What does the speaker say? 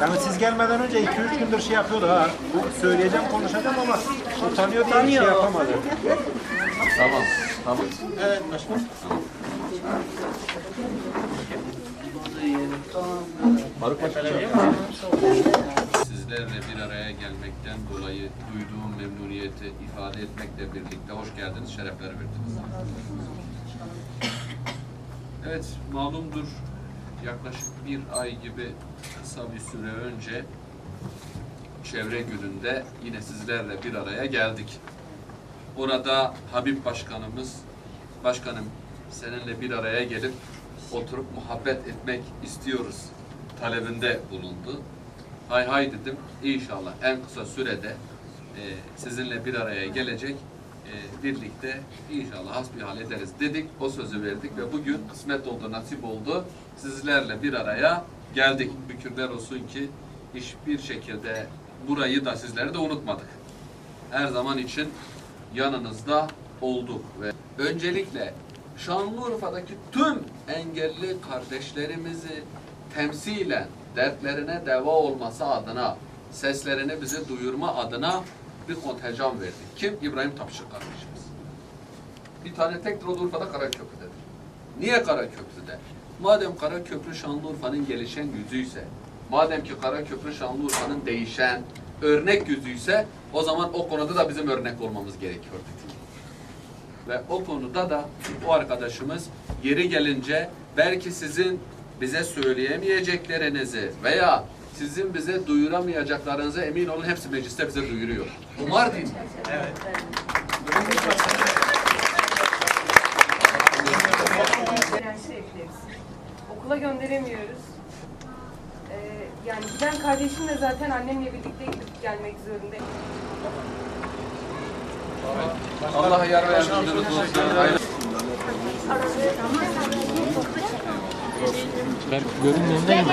Yani siz gelmeden önce 2-3 gündür şey yapıyordu ha. Bu söyleyeceğim konuşacağım ama utanıyor diye şey yapamadı. Tamam. Tamam. Evet başkanım. Faruk Başkan. Sizlerle bir araya gelmekten dolayı duyduğum memnuniyeti ifade etmekle birlikte hoş geldiniz, şerefler verdiniz. Evet, malumdur yaklaşık bir ay gibi kısa bir süre önce çevre gününde yine sizlerle bir araya geldik. Orada Habib Başkanımız, Başkanım seninle bir araya gelip oturup muhabbet etmek istiyoruz talebinde bulundu. Hay hay dedim. İnşallah en kısa sürede e, sizinle bir araya gelecek. E, birlikte inşallah hasbihal ederiz dedik. O sözü verdik ve bugün kısmet oldu, nasip oldu. Sizlerle bir araya geldik. Şükürler olsun ki hiçbir şekilde burayı da sizleri de unutmadık. Her zaman için yanınızda olduk ve öncelikle Şanlıurfa'daki tüm engelli kardeşlerimizi temsilen dertlerine deva olması adına, seslerini bize duyurma adına bir kontenjan verdik. Kim? İbrahim Tapşık kardeşimiz. Bir tane tek o da Urfa'da Karaköprü'dedir. Niye Karaköprü'de? Madem Karaköprü Şanlıurfa'nın gelişen yüzüyse, madem ki Karaköprü Şanlıurfa'nın değişen örnek yüzüyse, o zaman o konuda da bizim örnek olmamız gerekiyor dedik. Ve o konuda da o arkadaşımız yeri gelince belki sizin bize söyleyemeyeceklerinizi veya sizin bize duyuramayacaklarınızı emin olun hepsi mecliste bize duyuruyor. Bu Mardin. Yani şey ekleriz. Okula gönderemiyoruz. Ee, yani giden kardeşim de zaten annemle birlikte gidip gelmek zorunda. Allah yar ve yardımcınız olsun. Hayırlı Ben görünmeyeyim